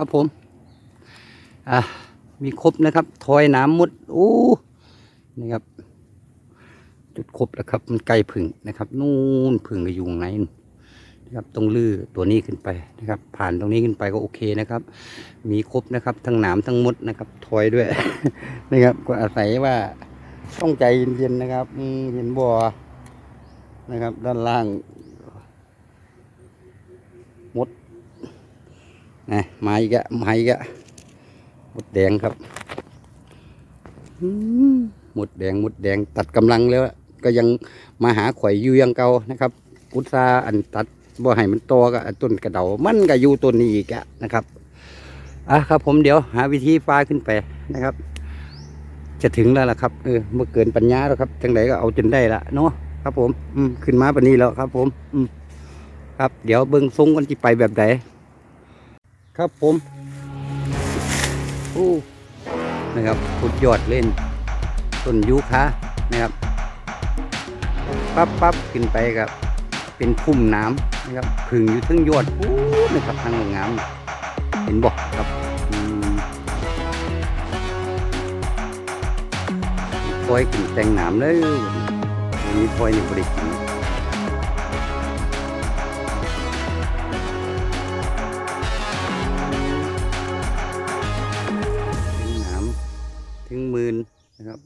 ครับผม อะมีครบนะครับทอยน้ำมุดโอ้นี่ครับ จุดครบแล้วครับ มันไกลผึ่งนะครับ นู่นผึ่งก็อยู่ข้างในนู่นะครับตรงลื้อตัวนี้ขึ้นไปนะครับ ผ่านตรงนี้ขึ้นไปก็โอเคนะครับ มีครบนะครับ ทั้งหนามทั้งมดนะครับทอยด้วยนะครับ ก็อาศัยว่าต้องใจเย็นๆนะครับอืมเห็นบ่อนะครับ ด้านล่าง มด นะมาอีกอะมาอีกอะมดแดงครับอืมดแดงหมดแดงตัดกำลังแล้ว ก็ยังมาหาข่อยอยู่ยังเก่านะครับ อุตสาห์อันตัดบ่ให้มันโตก็ต้นกระเดามันก็อยู่ต้นนี้อีกอะนะครับอะครับ ผมเดี๋ยวหาวิธีฟ้าขึ้นไปนะครับ จะถึงแล้วล่ะครับเออเมื่อเกินปัญญาแล้วครับจังไดก็เอาจนได้ละเนาะครับผม อืมขึ้นมาปานนี้แล้วครับ ผม อืมครับ เดี๋ยวเบิ้งทรงกันที่ไปแบบไหน ครับผมโอ้นะครับสุดยอดเล่นต้นยูคานะครับปั๊บปั๊บขึ้นไปครับเป็นพุ่มน้ำนะครับผึ่งอยู่ทั้งยอดโอ้นะครับทางงามเห็นบอกครับอืมพลอยกินแตงหนามเลยวันนี้พลอยนี่บริกิน ถึงหมื่นนะครับ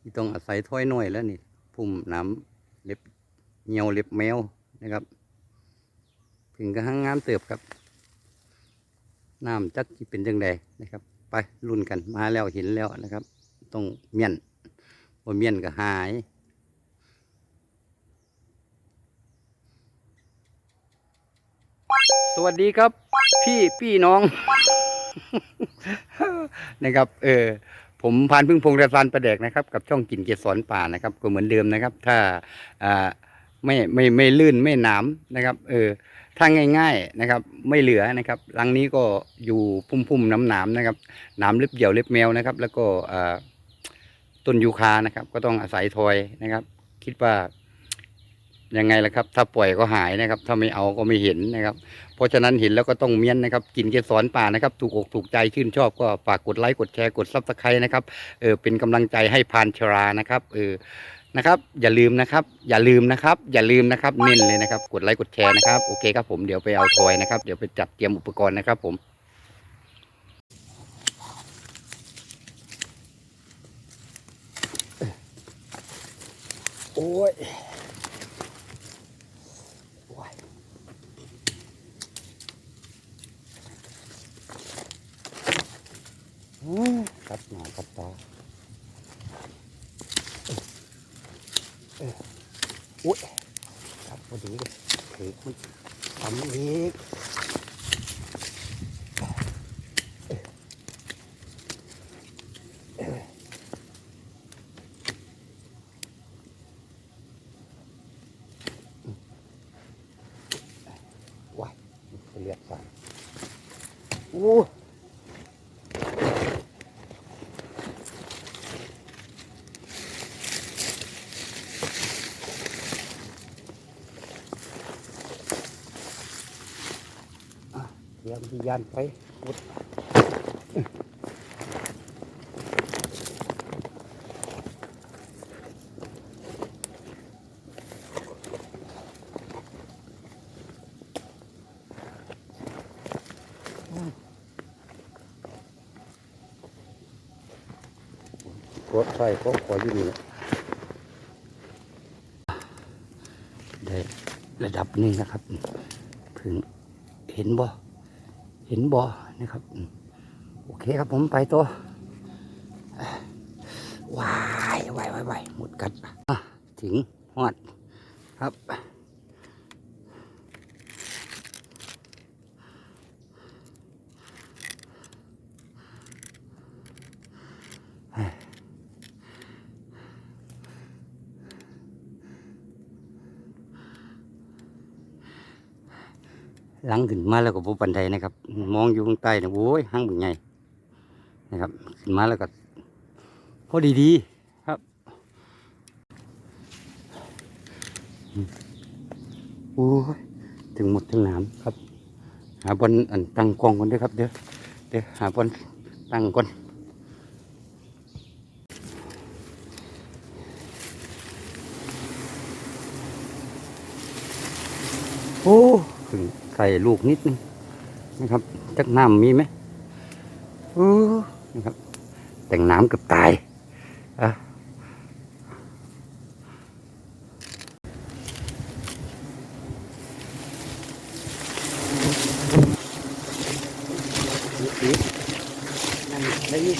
ที่ต้องอาศัยถ้อยน้อยแล้วนี่พุ่มหน้ำเล็บเหี่ยวเล็บแมวนะครับ ถึงกระหังงามเติบครับน้ำจักที่เป็นจังใดนะครับ ไปรุ่นกันมาแล้วเห็นแล้วนะครับ ต้องเมียนบ่เมียนก็หายสวัสดีครับ พี่พี่น้อง นะครับ เออผมพานพึ่งพงษ์ระซานประแดกนะครับ กับช่องกินเกสรป่านะครับ ก็เหมือนเดิมนะครับ ถ้าอ่าไม่ไม่ไม่ลื่นไม่หนามนะครับ เออถ้าง่าย ๆนะครับ ไม่เหลือนะครับรังนี้ก็อยู่พุ่มๆน้ำหนามนะครับหนามเล็บเหยี่ยวเล็บแมวนะครับ แล้วก็อ่าต้นยูคานะครับ ก็ต้องอาศัยทอยนะครับ คิดว่า ยังไงล่ะครับ ถ้าปล่อยก็หายนะครับ ถ้าไม่เอาก็ไม่เห็นนะครับ เพราะฉะนั้นเห็นแล้วก็ต้องเมียนนะครับ กินเกสรป่านะครับ ถูกอกถูกใจชื่นชอบก็ฝากกดไลค์กดแชร์กดซับสไครต์นะครับ เออเป็นกำลังใจให้พานชรานะครับ เออ นะครับ อย่าลืมนะครับ อย่าลืมนะครับ อย่าลืมนะครับ เน้นเลยนะครับ กดไลค์กดแชร์นะครับ โอเคครับผม เดี๋ยวไปเอาทอยนะครับ เดี๋ยวไปจัดเตรียมอุปกรณ์นะครับผมโอ้ยโอ้ย อืมกัดหนากัดตาเอออุ้ยครับพอดีเลยถือมันทำอีกว้ายเลือดสโอ้ เตรียม ที่ยานไปพุดกดไฟก็ขออยู่นี่แหละได้ระดับนี้นะครับ ถึงเห็นบ่ เห็นบ่อนะครับ โอเคครับผมไปตัววายวายวายหมดกันอะถึงหอดครับ หลังขึ้นมาแล้วก็บปันไดนะครับ มองอยู่ข้างใต้นี่ยโอ้ยห้างเป็นไงนะครับ ขึ้นมาแล้วก็พอดีดีครับโอ้ยถึงหมดถึงน้ำครับ หาบนอันตั้งกองก่อนด้อครับเดี๋ยวเดี๋ยวหาบนตั้งก่อนโอ้ พิ่งใส่ลูกนิดนึงนะครับจักน้ำมีไหมโอ้นะครับ แต่งน้ำเกือบตายอะนิดนิดนั่นได้ยุ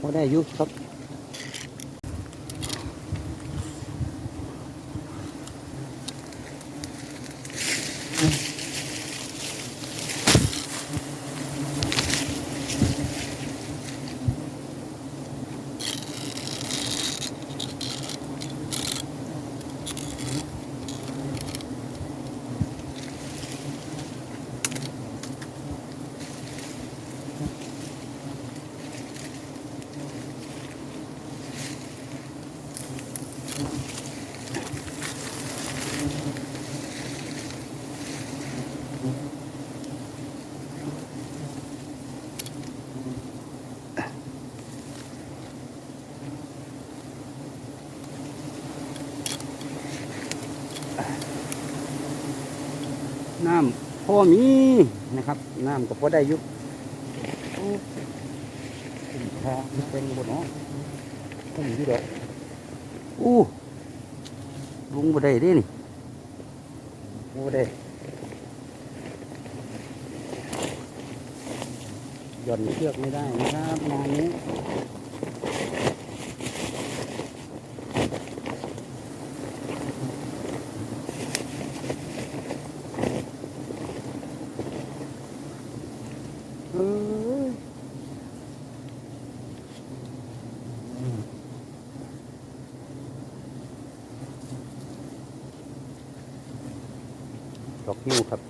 พอได้ยุครับ น้ำพ่อมีนะครับ น้ำก็พอได้ยุโอ้ขึ้นทางเป็นบนเนาะขึ้นที่ดอก อู้ลุงบ่ได้ดินี่บ่ได้หย่อนเชือกไม่ได้นะครับงานนี้ ดอกนิ้วครับ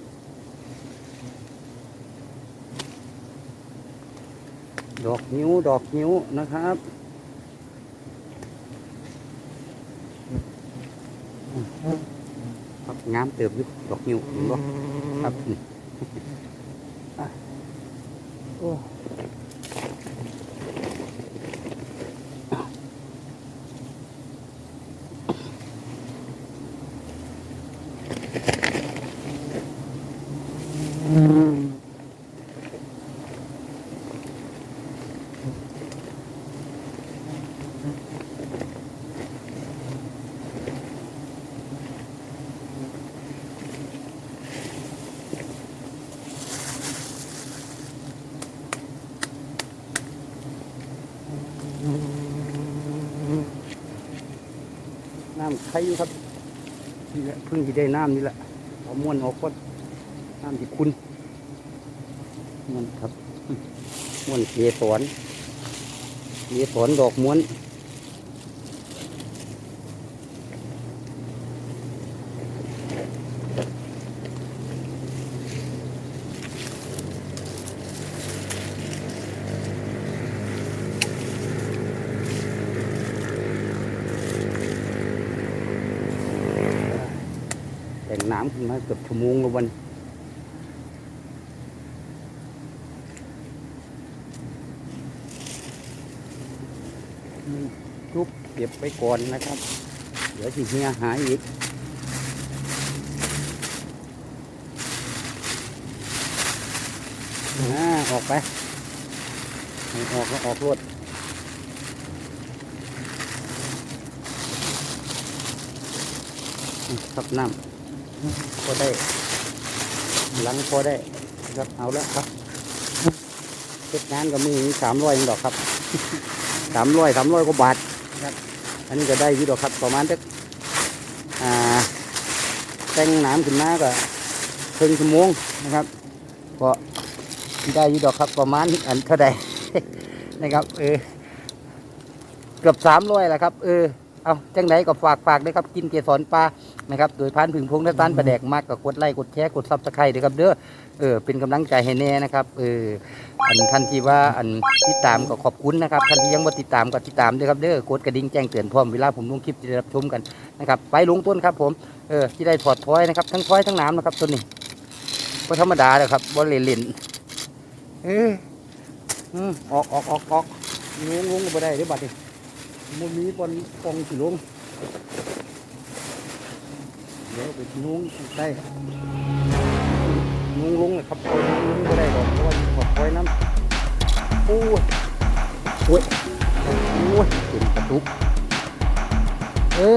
ดอกนิ้ว ดอกนิ้วนะครับครับงามเติบอยู่ดอกนิ้วเห็นบ่ครับนี่อะโอ้ำใครอยู่ครับนี่แหละเพิ่งที่ได้น้ำนี่แหละเอาม้วนออกก็น้ำที่คุณม้วนครับม้วนเกสรเกสรดอกม้วน น้ำขึ้นมาเกือบชั่วโมงละวันนี่ทุบเก็บไปก่อนนะครับ เดี๋ยวที่เฮียหายอีกอ่าออกไปให้ออกก็ออกรวดครับน้ำ พอได้ หลังพอได้ครับเอาแล้วครับเก็บงานก็มีสามร้อยดอกครับสามร้อยสามร้อยกว่าบาทนะครับอันนี้ก็ได้อยู่ดอกครับประมาณสักอ่าแต่งน้ำขึ้นมาก็ครึ่งชั่วโมงนะครับก็ได้อยู่ดอกครับประมาณอันเท่าใดนะครับเออเกือบสามร้อยแล้วครับเออเอาจังไหนก็ฝากฝากด้วยครับ กินเกสรปลา นะครับ โดยพานผึ่งพงษ์และต้านประแดกมากกับกดไลค์กดแชร์กดซับสไครต์ด้วยครับเด้อเออเป็นกำลังใจให้แน่นะครับเอออันท่านที่ว่าอันติดตามก็ขอบคุณนะครับท่านที่ยังบ่ติดตามก็ติดตามด้วยครับเด้อกดกระดิ่งแจ้งเตือนพร้อมเวลาผมลงคลิปจะได้รับชมกันนะครับไปลงต้นครับผมเออที่ได้ถอดท้อยนะครับทั้งท้อยทั้งน้ำนะครับตัวนี้บ่ธรรมดาเลยครับบ่เลนเลนเออออกออกออกออกลงลงก็บ่ได้เด้อบัดนี้มันมีปอนปองสิลง เดี๋ยวไปนุ้งได้ลงลงเลยครับปล่อยลงก็ได้ดอกเพราะว่าขอปล่อยน้ำโอ้ยโอ้ยโอ้ยเป็นกระตุกเอ้